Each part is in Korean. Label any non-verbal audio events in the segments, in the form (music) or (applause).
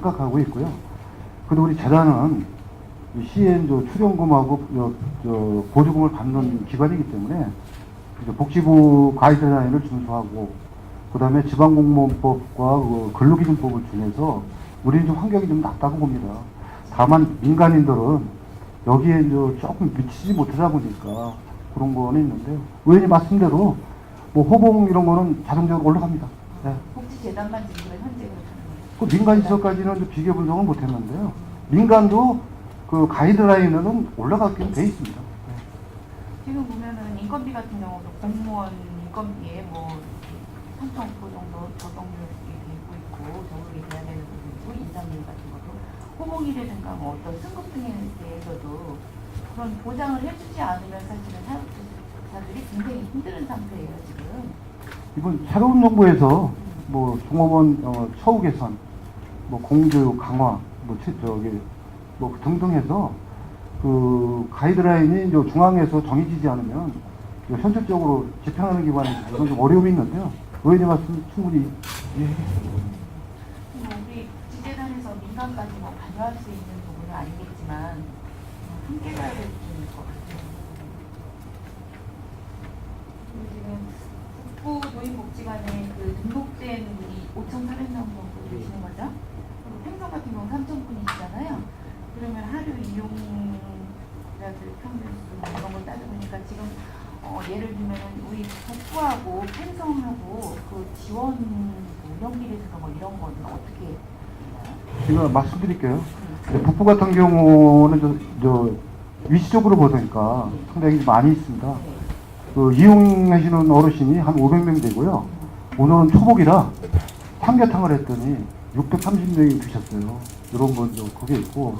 생각하고 있고요. 그리고 우리 재단은 이 시엔 저 출연금하고 저, 저 보조금을 받는 기관이기 때문에 복지부 가이드라인을 준수하고 그다음에 지방공무원법과 그 근로기준법을 준해서 우리는 좀 환경이 좀 낮다고 봅니다. 다만 민간인들은 여기에 이제 조금 미치지 못하다 보니까 그런 거는 있는데요. 의원님 말씀대로 뭐 호봉 이런 거는 자동적으로 올라갑니다. 네. 복지재단만 지금 현재 그 민간 시설까지는 좀 비교 분석을 못했는데요. 민간도 그 가이드라인은 올라가긴 돼 있습니다. 네. 지금 보면은 인건비 같은 경우도 공무원 인건비에 뭐 3.9 정도 적용률이 되고 있고 적용이 돼야 되는 부분이고 인상률 같은 것도 호봉이라든가 뭐 어떤 승급 등에 대해서도 그런 보장을 해주지 않으면 사실은 사업자들이 굉장히 힘든 상태예요 지금. 이번 새로운 정부에서 뭐 종업원 어, 처우 개선, 뭐 공교육 강화, 뭐 채- 저기 뭐 등등 해서 그 가이드라인이 이제 중앙에서 정해지지 않으면 현실적으로 집행하는 기관에서 좀 어려움이 있는데요. 의원님 말씀 충분히 이해하겠습니다. 뭐 우리 지재단에서 민간까지 뭐 관여할 수 있는 부분은 아니겠지만 어, 함께 가야 될 부분일 것 같아요. 지금 국부 노인복지관에 그 등록된 분이 5,400명 정도 되시는 거죠? 평성 같은 경우 3,000분이시잖아요. 그러면 하루 이용자들 평균수 뭐 이런 걸 따져보니까 지금 어, 예를 들면 우리 국부하고 팬성하고 그 지원 운영비라든가 뭐 이런 거는 어떻게? 제가 말씀드릴게요. 네, 북부 같은 경우는 저, 저 위치적으로 보니까 상당히 많이 있습니다. 네. 그 이용하시는 어르신이 한 500명 되고요. 오늘은 초복이라 삼계탕을 했더니 630명이 드셨어요. 이런 건좀 그게 있고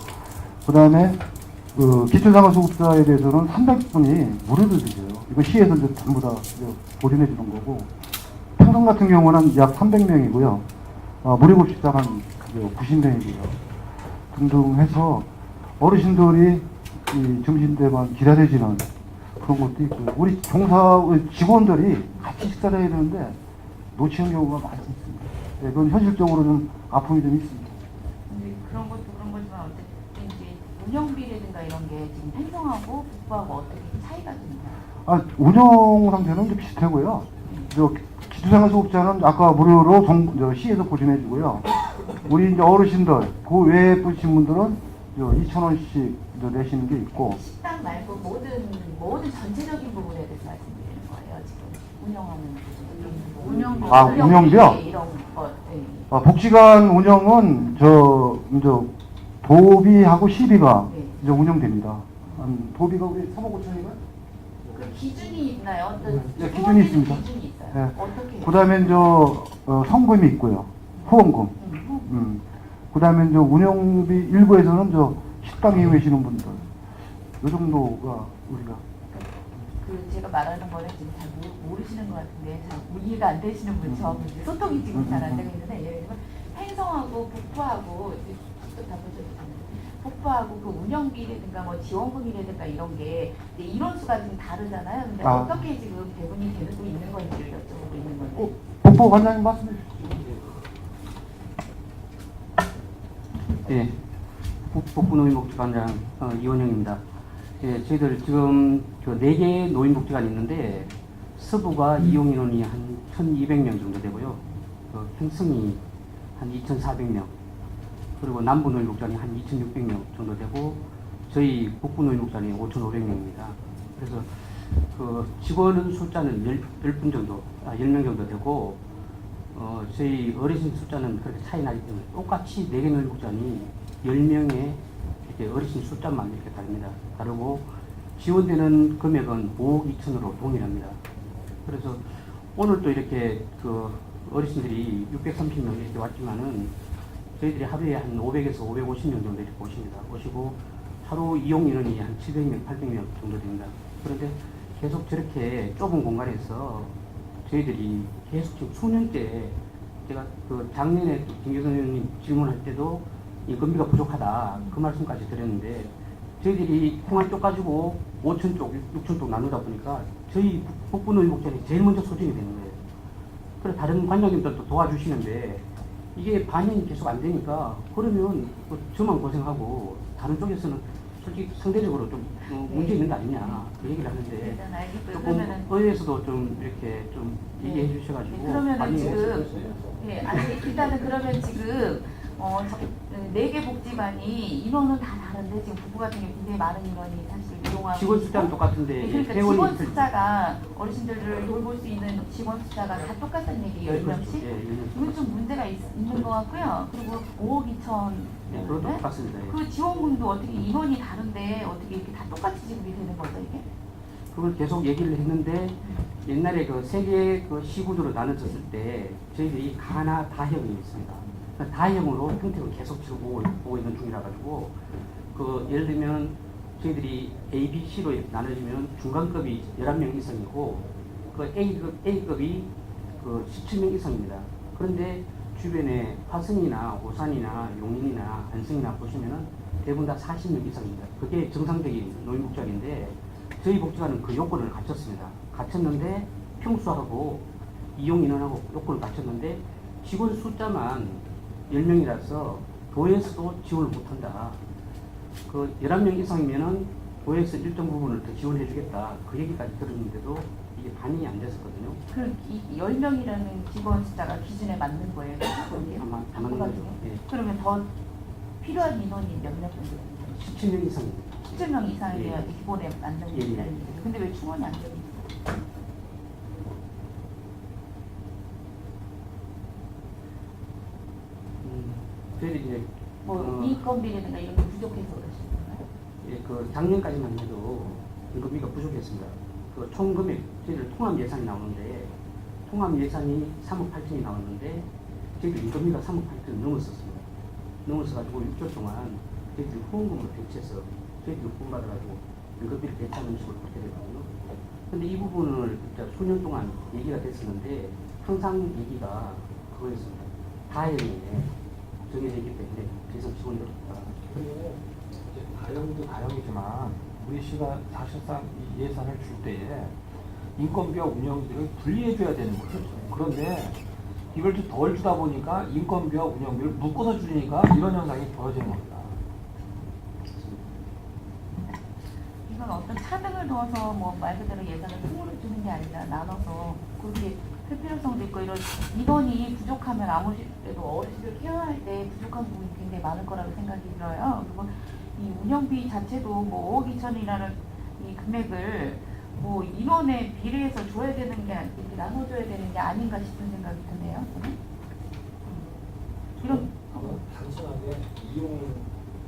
그 다음에 그 기초생활수급자에 대해서는 300분이 무료로 드세요. 이거 시에서 이제 전부 다 보존해 주는 거고 평성 같은 경우는 약 300명이고요. 어, 무료급식당 한 90명이고요. 등등 해서 어르신들이 이 점심때만 기다려지는 그런 것도 있고 우리 종사 직원들이 같이 식사를 해야 되는데 놓치는 경우가 많이 있습니 다. 네, 그건 현실적으로 좀 아픔이 좀 있습니다. 근데 그런 것도 그런 거지만 어쨌든 이제 운영비라든가 이런 게 지금 팬성하고 국부하고 어떻게 차이가 좀 있나요? 아, 운영 상태는 좀 비슷하고요. 저 기초생활수급자는 아까 무료로 정, 저 시에서 보존해주고요. 우리 이제 어르신들 그 외에 분신 분들은 2천 원씩 내시는 게 있고 식당 말고 모든 모든 전체적인 부분에 대해서 말씀드리는 거예요 지금 운영하는 부분. 운영 아, 운영비요? 이런 것. 네. 아, 복지관 운영은 저 이제 도비하고 시비가 네. 이제 운영됩니다. 한 도비가 우리 3억 5천인가? 그 기준이 있나요? 어떤 네, 기준이 소원비는 있습니다. 기준이 있어요. 네. 어떻게? 그다음에 저 어, 성금이 있고요. 후원금. 음, 음. 그다음에 저 운영비 일부에서는 저 식당 이용하시는 분들 요 정도가 우리가 그 제가 말하는 거는 지금 잘 모- 모르시는 것 같은데 잘 이해가 안 되시는 분 저하고 이제 소통이 지금 잘 안 되고 있는데 예를 들면 팽성하고 북부하고 또 북부하고 그 운영비라든가 뭐 지원금이라든가 이런 게 이제 인원수가 좀 다르잖아요. 근데 아. 어떻게 지금 배분이 되고 있는 건지를 여쭤보고 있는 건데. 어, 복부 관장님 말씀해 주시죠. 예, 북북부 노인복지관장 어, 이원영입니다. 예, 저희들 지금 네 개의 노인복지관이 있는데 서부가 이용 인원이 한 1,200명 정도 되고요. 그 평성이 한 2,400명. 그리고 남부 노인복지관이 한 2,600명 정도 되고 저희 북부 노인복지관이 5,500명입니다. 그래서 그 직원 숫자는 10, 분 정도, 아, 10명 정도 되고 어, 저희 어르신 숫자는 그렇게 차이 나기 때문에 똑같이 4개 노인복지관이 10명의 이렇게 어르신 숫자만 이렇게 다릅니다. 다르고 지원되는 금액은 5억 2천으로 동일합니다. 그래서 오늘 또 이렇게 그 어르신들이 630명 이렇게 왔지만은 저희들이 하루에 한 500에서 550명 정도 이렇게 오십니다. 오시고 하루 이용 인원이 한 700명, 800명 정도 됩니다. 그런데 계속 저렇게 좁은 공간에서 저희들이 계속 지금 수년째 제가 그 작년에 김교선 의원님 질문할 때도 인건비가 부족하다 그 말씀까지 드렸는데 저희들이 통화 쪽 가지고 5천 쪽, 6천 쪽 나누다 보니까 저희 북부 노인복지관이 제일 먼저 소진이 되는 거예요. 그래서 다른 관장님들도 도와주시는데 이게 반영이 계속 안 되니까 그러면 뭐 저만 고생하고 다른 쪽에서는 솔직히 상대적으로 좀 어, 문제 있는 거 아니냐 그 얘기를 하는데 일단 알겠고요. 조금 그러면은 의회에서도 좀 이렇게 좀 네. 얘기해 주셔가지고 네, 그러면은 반영이 지금 됐어요. 예, 아니 일단은 그러면 지금 어, 네 개 복지관이 인원은 다 다른데 지금 부부 같은 경우 굉장히 많은 인원이 사실 이용하고 직원 숫자는 똑같은데 네, 그러니까 회원이 직원 틀- 숫자가 어르신들을 돌볼 수 있는 직원 숫자가 다 똑같다는 얘기 예, 10명씩? 예, 예, 이건 좀 문제가 있, 있는 것 같고요. 그리고 5억 2천 예, 그것도 똑같습니다. 예. 그 지원금도 어떻게 인원이 다른데 어떻게 이렇게 다 똑같이 지급이 되는 거죠 이게? 그걸 계속 얘기를 했는데 옛날에 그 세계 그 시구조로 나눠졌을 때 저희들이 가나 다형이 있습니다. 그 다형으로 형태를 계속 지금 보고, 보고 있는 중이라 가지고 그 예를 들면 저희들이 A, B, C로 나눠지면 중간급이 11명 이상이고 그 A급, A급이 그 17명 이상입니다. 그런데 주변에 화성이나 오산이나 용인이나 안성이나 보시면은 대부분 다 40명 이상입니다. 그게 정상적인 노인 복지관인데 저희 복지관은 그 요건을 갖췄습니다. 갖췄는데 평수하고 이용 인원하고 요건을 갖췄는데 직원 숫자만 10명이라서 도에서도 지원을 못한다. 그 11명 이상이면은 도에서 일정 부분을 더 지원해 주겠다. 그 얘기까지 들었는데도 이게 반영이 안 됐었거든요. 그이 10명이라는 직원 숫자가 기준에 맞는 거예요? 아마 다 맞는 거죠. 예. 그러면 더 필요한 인원이 몇명 정도 됩니까? 17명 이상입니다. 17명 이상이 돼야 예. 기본에 맞는 예, 예. 거라는 얘기죠. 근데 왜 충원이 안 됩니 저희들이 이제 뭐 어, 이익건비라든가 이런 게 부족해서 그러시는 건가요? 예, 그 작년까지만 해도 인건비가 부족했습니다. 그 총 금액 저희들 통합 예산이 나오는데 통합 예산이 3억 8천이 나왔는데 저희들 인건비가 3억 8천 넘었었습니다. 넘어서 가지고 6개월 동안 저희들이 후원금을 배치해서 저희들이 후원 받아가지고 인건비를 배치하는 식으로 그렇게 되거든요. 근데 이 부분을 진짜 수년 동안 얘기가 됐었는데 항상 얘기가 그거였습니다. 다행이네 정해져 있기 때문에 더 이상 지원이 어렵다. 그리고 이제 다형도 다형이지만 우리 시가 사실상 이 예산을 줄 때에 인건비와 운영비를 분리해줘야 되는 거죠. 그런데 이걸 좀 덜 주다 보니까 인건비와 운영비를 묶어서 주니까 이런 현상이 벌어지는 겁니다. 이건 어떤 차등을 넣어서 뭐 말 그대로 예산을 통으로 주는 게 아니라 나눠서 그렇게 할 필요성도 있고 이런 인원이 부족하면 아무래도 어르신들 케어할 때 부족한 부분이 굉장히 많을 거라고 생각이 들어요. 그리고 이 운영비 자체도 뭐 5억 2천이라는 이 금액을 뭐 인원에 비례해서 줘야 되는 게 이렇게 나눠줘야 되는 게 아닌가 싶은 생각이 드네요. 이런 아마 단순하게 이용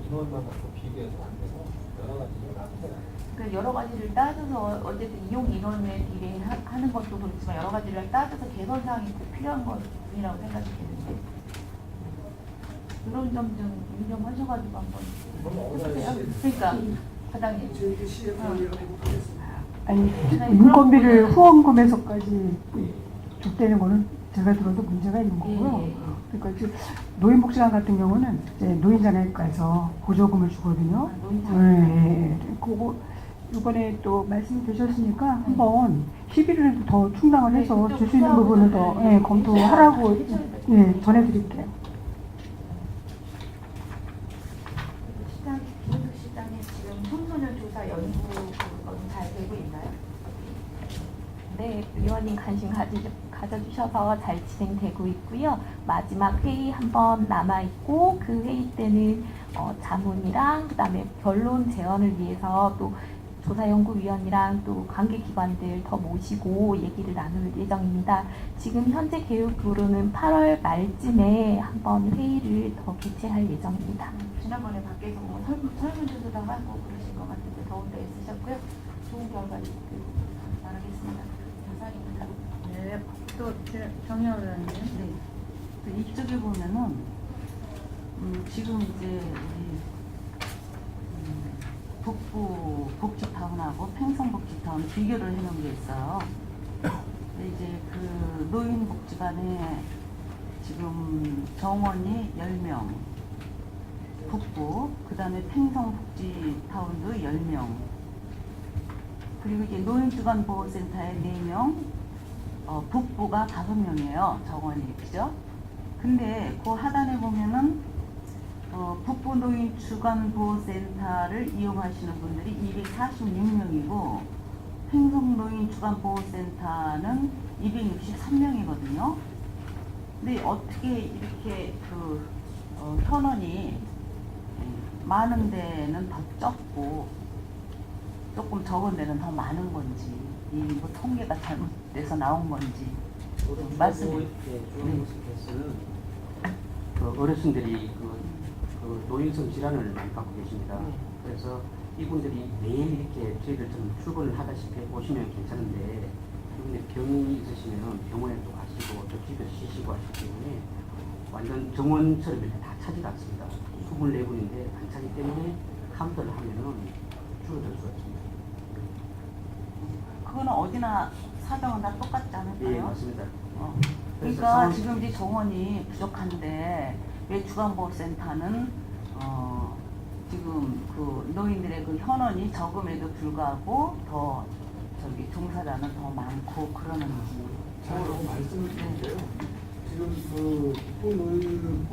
인원만 갖고 비교해서 안 되고 여러 가지를 나눠야 그 여러 가지를 따져서 어쨌든 이용 인원에 비례하는 것도 그렇지만 여러 가지를 따져서 개선 사항이 꼭 필요한 것이라고 생각이 드는데 이런 점 좀 유념하셔가지고 한번 해주세요. 그러니까 과장님 아니 네, 인건비를 그런 후원금에서까지 줬다는 거는 제가 들어도 문제가 있는 거고요. 예, 예. 그러니까 노인복지관 같은 경우는 이제 노인장애과에서 보조금을 주거든요. 아, 노인장. 예, 예. 그거 이번에 또 말씀이 되셨으니까 한번 시비를 더 충당을 네, 해서 그쪽 줄수 있는 부분을 더 예, 검토하라고 돼요. 예, 전해드릴게요. 시장 김은숙 시장님 지금 청소년 조사 연구 그건 잘 되고 있나요? 네, 위원님 관심 가지, 가져주셔서 잘 진행되고 있고요. 마지막 회의 한 번 남아있고 그 회의 때는 어, 자문이랑 그 다음에 결론 제언을 위해서 또 조사연구위원이랑 또 관계기관들 더 모시고 얘기를 나눌 예정입니다. 지금 현재 계획으로는 8월 말쯤에 한번 회의를 더 개최할 예정입니다. 지난번에 밖에서 뭐 설문, 설문조사도 하고 그러신 것 같은데 더운 데 있으셨고요. 좋은 결과 있길 바라겠습니다. 감사합니다. 네, 또 정의원 의원님. 네. 또 이쪽에 보면은 음, 지금 이제 우리 음, 북부 복지타운하고 팽성복지타운 비교를 해놓은 게 있어요. 이제 그 노인 복지관에 지금 정원이 10명, 북부, 그 다음에 팽성복지타운도 10명, 그리고 이제 노인주간보호센터에 4명, 어, 북부가 다섯 명이에요. 정원이 그죠? 근데 그 하단에 보면은 어, 북부 노인 주간 보호센터를 이용하시는 분들이 246명이고 횡성 노인 주간 보호센터는 263명이거든요. 근데 어떻게 이렇게 그 어, 현원이 음, 많은 데는 더 적고 조금 적은 데는 더 많은 건지 이뭐 통계가 잘못돼서 나온 건지 말씀해 네. 주는 그 어르신들이 그, 그 노인성 질환을 많이 갖고 계십니다. 네. 그래서 이분들이 매일 이렇게 저희들 좀 출근을 하다시피 오시면 괜찮은데 이분들 병이 있으시면 병원에 또 가시고 또 집에서 쉬시고 하시기 때문에 완전 정원처럼 이렇게 다 차지가 않습니다. 24분인데 안 차기 때문에 카운터를 하면은 줄어들 수가 있습니다. 그거는 어디나 사정은 다 똑같지 않을까요? 예, 맞습니다. 어. 그래서 그러니까 지금 이제 정원이 부족한데 왜 주간보호센터는 어 지금 그 노인들의 그 현원이 적음에도 불구하고 더 저기 종사자는 더 많고 그러는지 자, 말씀을 네. 드릴게요. 지금 그 노인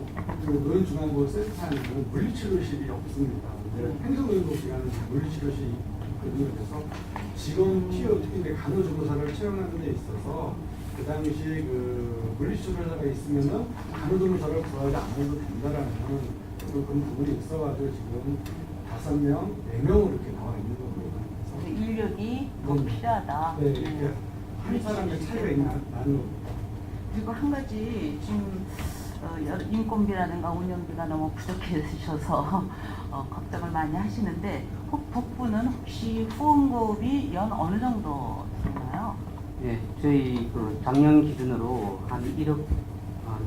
그 노인 중앙보호센터에는 물리치료실이 없습니다. 근데 행정노인복지관은 물리치료실이 있거든요. 그래서 직원 티어 특히 간호조무사를 채용하는 데 있어서 그 당시 그 물리치료사가 있으면은 간호조무사를 구하지 않아도 된다라는 그 그런 부분이 있어가지고 지금 다섯 명, 네 명으로 이렇게 나와 있는 그래서 인력이 더 네. 필요하다. 네, 이렇게 한 사람의 차이가 있나 나는 겁니다. 그리고 한 가지 지금 어, 인건비라든가 운영비가 너무 부족해지셔서 (laughs) 어, 걱정을 많이 하시는데 혹 북부는 혹시 후원급이 연 어느 정도? 예, 저희 그 작년 기준으로 한 1억 한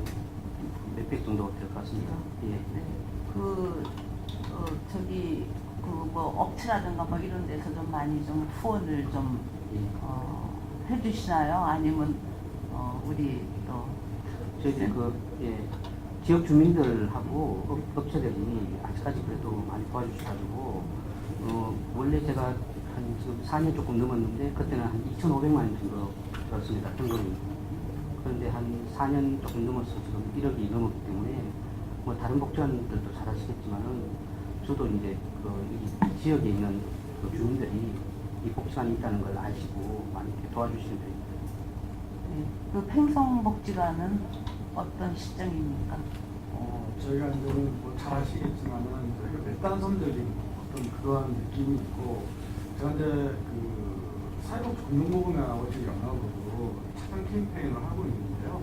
몇백 정도 될 것 같습니다. 예. 네. 그 어, 저기 그 뭐 업체라든가 뭐 이런 데서 좀 많이 좀 후원을 좀 예. 어, 해주시나요? 아니면 어, 우리 또 저희들 그 예, 지역 주민들하고 업, 업체들이 아직까지 그래도 많이 도와주셔가지고 어, 원래 제가 한 지금 4년 조금 넘었는데 그때는 한 2,500만 원 정도 들었습니다 현금이 그런데 한 4년 조금 넘어서 지금 1억이 넘었기 때문에 뭐 다른 복지관들도 잘 아시겠지만은 저도 이제 그이 지역에 있는 그 주민들이 이 복지관이 있다는 걸 아시고 많이 이렇게 도와주시는 편입니다. 네. 그 팽성 복지관은 어떤 시점입니까? 어, 저희가 이제는 뭐잘 아시겠지만은 저희가 외딴섬적인 어떤 그러한 느낌이 있고 이제 그 사회복지 공동모금회하고 지금 연합으로 착한 캠페인을 하고 있는데요.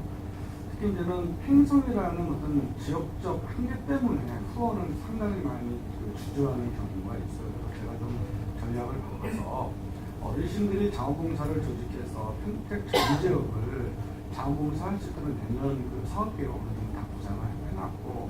특히 이제는 팽성이라는 어떤 지역적 한계 때문에 후원을 상당히 많이 그 주저하는 경우가 있어요. 제가 좀 전략을 바꿔서 어르신들이 자원봉사를 조직해서 평택 전 지역을 자원봉사 할 수 있도록 내년 그 사업 계획 어느 정도 다 구상을 해놨고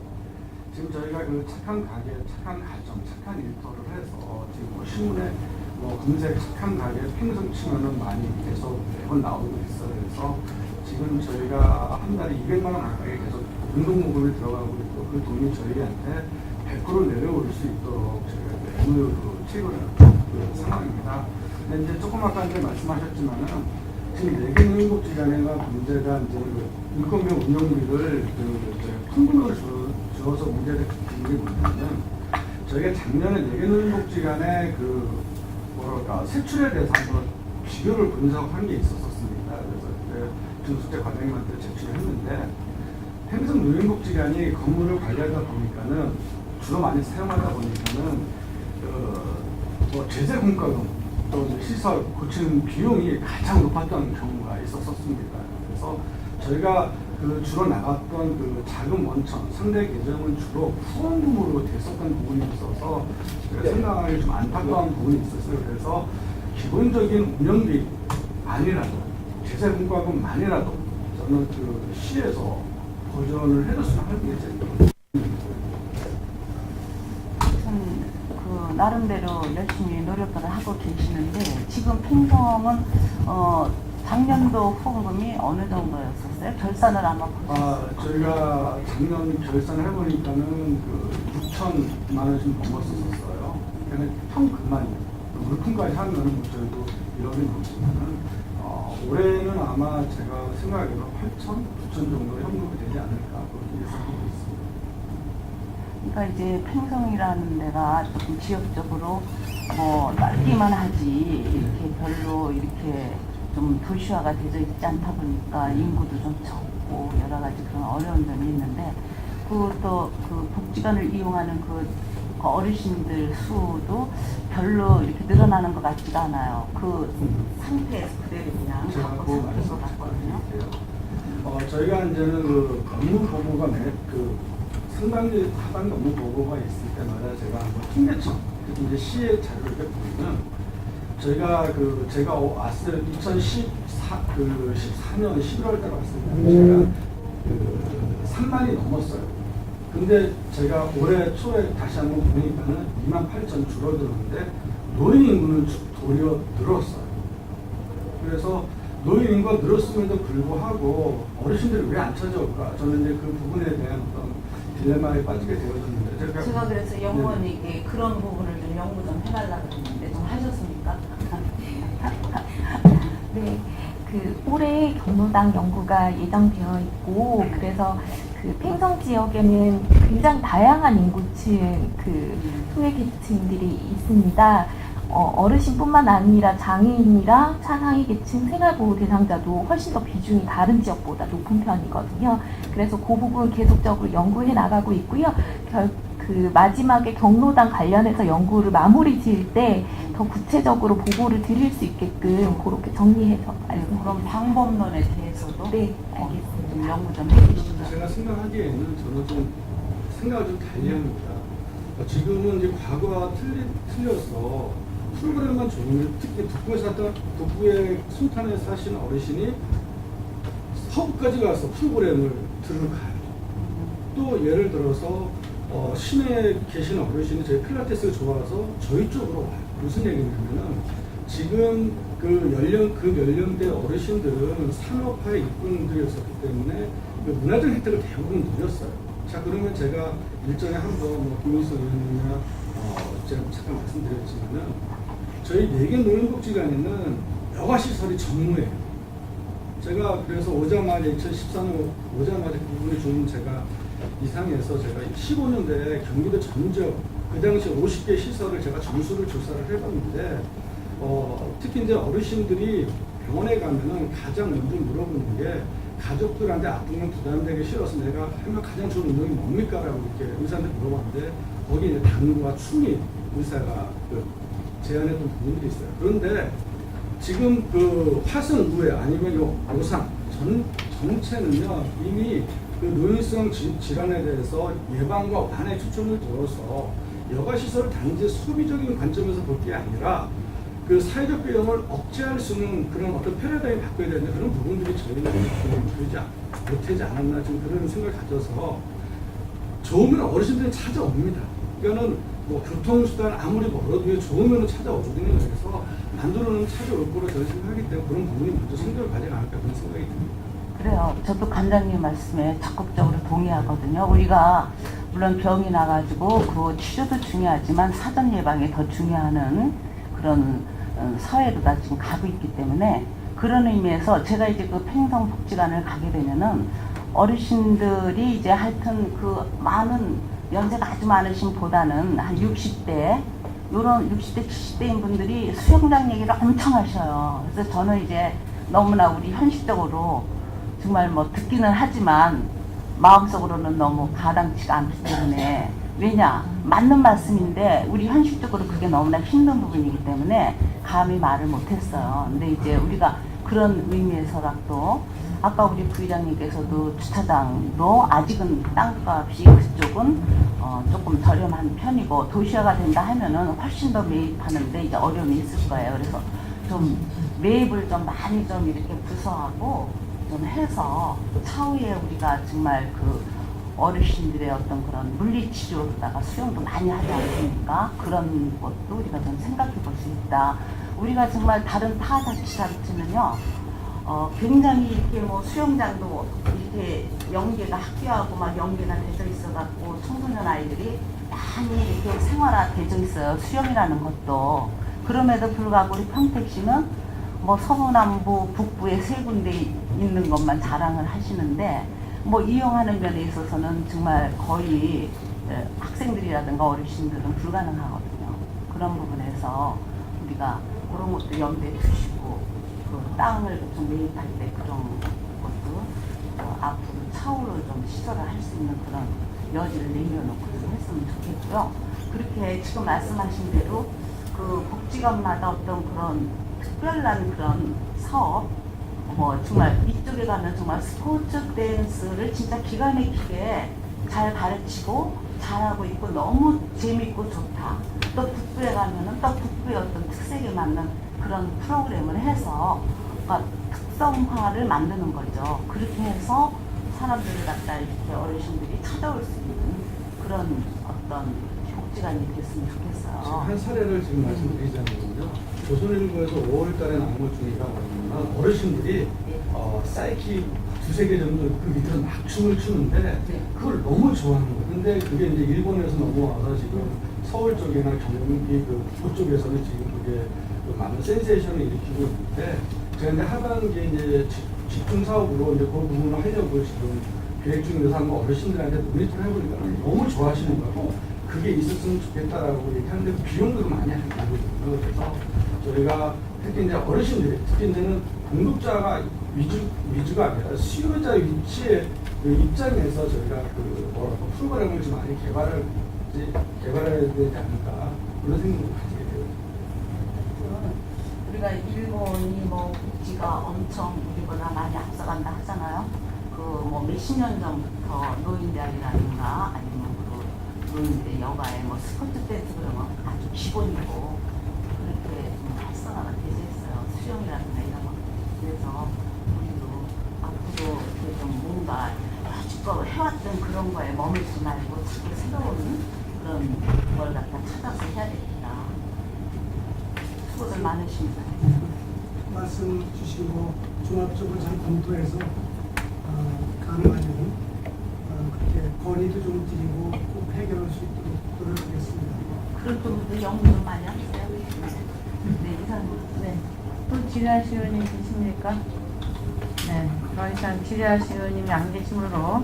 지금 저희가 그 착한 가게, 착한 가정, 착한 일터를 해서 지금 뭐 신문에 뭐 검색 착한 가게 팽성 치면은 많이 계속 매번 나오고 있어요. 그래서 지금 저희가 한 달에 200만 원 가까이 계속 운동모금에 들어가고 있고 그 돈이 저희한테 100% 내려올 수 있도록 저희가 MOU로 체결을 그 상황입니다. 근데 이제 조금 아까 이제 말씀하셨지만은 지금 네개 노인복지관에가 문제가 이제 그 인건비 운영비를 그 푼돈으로 주어서 문제를 드는 게 뭐냐면 저희가 작년에 네개 노인복지관에 그 뭐랄까 세출에 대해서 한번 비교를 분석한 게 있었었습니다. 그래서 그때 준숙재 과장님한테 제출을 했는데 행성 노인복지관이 건물을 관리하다 보니까는 주로 많이 사용하다 보니까는 그 뭐 제재 공과금 또 시설 고치는 비용이 가장 높았던 경우가 있었었습니다. 그래서 저희가 그 주로 나갔던 그 자금 원천 상대 계정은 주로 후원금으로 됐었던 부분이 있어서 제가 상당히 좀 안타까운 부분이 있었어요. 그래서 기본적인 운영비 아니라도 제재 공과금만이라도 저는 그 시에서 보전을 해줬으면 하는 게 제. 나름대로 열심히 노력을 하고 계시는데 지금 팽성은 어 작년도 후원금이 어느 정도였었어요? 결산을 아마 아, 저희가 작년 결산을 해보니까는 그 6천만 원좀 넘었었어요. 그냥 평 그만이요. 물품까지 하면은 뭐 저희도 1억이 넘지만은 어, 올해는 아마 제가 생각하기로 8천, 9천 정도 현금이 되지 않을까 그렇게 예상하고 있습니다. 그러니까 이제 팽성이라는 데가 조금 지역적으로 뭐 넓기만 하지 이렇게 별로 이렇게 좀 도시화가 되어 있지 않다 보니까 인구도 좀 적고 여러 가지 그런 어려운 점이 있는데 그또 그 복지관을 이용하는 그 어르신들 수도 별로 이렇게 늘어나는 것 같지가 않아요. 그 상태에서 그대로 그냥 갖고 그 사는 것 같거든요. 어, 저희가 이제는 그 매, 그 상반기, 하반기 업무 보고가 있을 때마다 제가 한번 통계청, 이제 시의 자료를 보면 저희가 그 제가 어- 왔을 2014, 그 14년 11월 달 왔을 때 제가 그 3만이 넘었어요. 근데 제가 올해 초에 다시 한번 보니까는 2만 8천 줄어들었는데 노인 인구는 주- 도리어 늘었어요. 그래서 노인 인구가 늘었음에도 불구하고 어르신들이 왜 안 찾아올까? 저는 이제 그 부분에 대한 어떤 딜레마에 빠지게 되어졌는데 제가, 제가 그래서 네. 영무원에게 그런 부분을 좀 연구 좀 해달라고 했는데 좀 하셨습니까? (laughs) 네, 그 올해 경로당 연구가 예정되어 있고 그래서 그 팽성 지역에는 굉장히 다양한 인구층 그 소외 계층들이 있습니다. 어, 어르신뿐만 아니라 장애인이랑 차상위 계층 생활보호 대상자도 훨씬 더 비중이 다른 지역보다 높은 편이거든요. 그래서 그 부분 계속적으로 연구해 나가고 있고요. 결, 그 마지막에 경로당 관련해서 연구를 마무리 지을 때 더 구체적으로 보고를 드릴 수 있게끔 그렇게 정리해서 아니 말씀. 그런 방법론에 대해서도 네, 어, 알겠습니다. 좀 연구 좀 해주시죠. 제가 생각하기에는 저는 좀 생각을 좀 달리 합니다. 어, 지금은 이제 과거와 틀리, 틀려서 프로그램만 좋으면 특히 북부에 살던 북부의 순탄에 사시는 어르신이 서부까지 가서 프로그램을 들으러 가요. 또 예를 들어서 어, 시내에 계신 어르신이 저희 필라테스가 좋아서 저희 쪽으로 와요. 무슨 얘기냐면은 지금 그 연령 그 연령대 어르신들은 산업화에 입분들이었었기 때문에 그 문화적 혜택을 대부분 누렸어요. 자 그러면 제가 일전에 한번 뭐 김일성 의원님이나 어 제가 잠깐 말씀드렸지만은 저희 네개 노인복지관에는 여가 시설이 전무해요. 제가 그래서 오자마자 2014년 오자마자 그분이 좀 제가 이상해서 제가 15년대 경기도 전적 그 당시 50개 시설을 제가 점수를 조사를 해봤는데 어, 특히 이제 어르신들이 병원에 가면은 가장 먼저 물어보는 게 가족들한테 아프면 부담되기 싫어서 내가 하면 가장 좋은 운동이 뭡니까라고 이렇게 의사한테 물어봤는데 거기 이제 당구와 춤이 의사가 그 제안했던 부분들이 있어요. 그런데 지금 그 화성구에 아니면 요 오산 전 전체는요 이미 그 노인성 지- 질환에 대해서 예방과 완화에 초점을 두어서 여가 시설을 단지 소비적인 관점에서 볼 게 아니라 그 사회적 비용을 억제할 수 있는 그런 어떤 패러다임을 바꿔야 되는 그런 부분들이 저희는 않- 못하지 않았나 좀 그런 생각을 가져서 좋으면 어르신들이 찾아옵니다. 그러니까는 뭐 교통수단 아무리 멀어도 좋으면 찾아오거든요. 그래서 만들어는 찾아올 거로 저는 생각하기 때문에 그런 부분이 먼저 생각을 가지 않을까 그런 생각이 듭니다. 그래요. 저도 관장님 말씀에 적극적으로 동의하거든요. 우리가 물론 병이 나가지고 그 치료도 중요하지만 사전 예방이 더 중요하는 그런 어, 사회로 다 지금 가고 있기 때문에 그런 의미에서 제가 이제 그 팽성 복지관을 가게 되면은 어르신들이 이제 하여튼 그 많은 연세가 아주 많으신 보다는 한 60대 요런 60대 70대인 분들이 수영장 얘기를 엄청 하셔요. 그래서 저는 이제 너무나 우리 현실적으로 정말 뭐 듣기는 하지만 마음속으로는 너무 가당치가 않기 때문에 왜냐 맞는 말씀인데 우리 현실적으로 그게 너무나 힘든 부분이기 때문에 감히 말을 못했어요. 근데 이제 우리가 그런 의미에서라도 아까 우리 부의장님께서도 주차장도 아직은 땅값이 그쪽은 어 조금 저렴한 편이고 도시화가 된다 하면은 훨씬 더 매입하는데 이제 어려움이 있을 거예요. 그래서 좀 매입을 좀 많이 좀 이렇게 부서하고 좀 해서 차후에 우리가 정말 그 어르신들의 어떤 그런 물리치료로다가 수용도 많이 하지 않습니까? 그런 것도 우리가 좀 생각해 볼 수 있다. 우리가 정말 다른 타 자치사로치면요, 어, 굉장히 이렇게 뭐 수영장도 이렇게 연계가 학교하고 막 연계가 되어 있어갖고 청소년 아이들이 많이 이렇게 생활화 되어 있어요. 수영이라는 것도. 그럼에도 불구하고 우리 평택시는 뭐 서부남부 북부에 세 군데 있는 것만 자랑을 하시는데 뭐 이용하는 면에 있어서는 정말 거의 에, 학생들이라든가 어르신들은 불가능하거든요. 그런 부분에서 우리가 그런 것도 염두에 두시고 그 땅을 좀 매입할 때 그런 것도 어, 앞으로 차후로 좀 시설을 할 수 있는 그런 여지를 내려놓고 좀 했으면 좋겠고요. 그렇게 지금 말씀하신 대로 그 복지관마다 어떤 그런 특별한 그런 사업 뭐 정말 이쪽에 가면 정말 스포츠 댄스를 진짜 기가 막히게 잘 가르치고 잘하고 있고 너무 재밌고 좋다. 또 북부에 가면은 또 북부의 어떤 특색에 맞는 그런 프로그램을 해서 그러니까 특성화를 만드는 거죠. 그렇게 해서 사람들을 갖다 이렇게 어르신들이 찾아올 수 있는 그런 어떤 복지관이 됐으면 좋겠어요. 한 사례를 지금 말씀드리자면요. 조선일보에서 5월달에 나온 것 중에가 뭐냐면 어르신들이 어, 사이키 두세 개 정도 그 밑에서 막 춤을 추는데 그걸 너무 좋아하는 거예요. 근데 그게 이제 일본에서 넘어와서 지금 서울 쪽이나 경기 그 그쪽에서는 지금 그게 그 많은 센세이션을 일으키고 있는데 제가 이제 하반기에 이제 집- 집중 사업으로 이제 그 부분을 하려고 지금 계획 중에서 한번 어르신들한테 모니터를 해보니까 너무 좋아하시는 거고 그게 있었으면 좋겠다라고 얘기하는데 그 비용도 많이 하는 거거든요. 그래서 저희가 특히 이제 어르신들이 특히 이제는 공급자가 위주, 위주가 아니라 수요자 위치의 그 입장에서 저희가 그 뭐랄까 프로그램을 좀 많이 개발을 이제 개발해야 되지 않을까 그런 생각을 가지게 돼요. 우리가 일본이 뭐 복지가 엄청 우리보다 많이 앞서간다 하잖아요. 그 뭐 몇십 년 전부터 노인 대학이라든가 그 노인대 여가에 뭐 스포츠 댄스 그러면 아주 기본이고 그렇게 좀 활성화가 되어 있어요. 수영이라든가 이런 거. 그래서 우리도 앞으로 이렇게 좀 뭔가 여지껏 해왔던 그런 거에 머물지 말고 자꾸 새로운 그런 걸 갖다 찾아서 해야 되겠다. 수고들 많으십니다. 말씀 주시고 종합적으로 잘 검토해서 어, 가능하면 건의도 좀 드리고 꼭 해결할 수 있도록 노력하겠습니다. 쪽으로 연구 좀 많이 하세요. 네, 이사님. 네. 또 지리하시 의원님 계십니까? 네. 더 이상 지리하시 의원님이 안 계시므로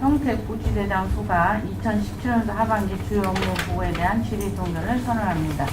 평택복지대장 수가 2017년도 하반기 주요 업무 보고에 대한 질의 종료를 선언합니다.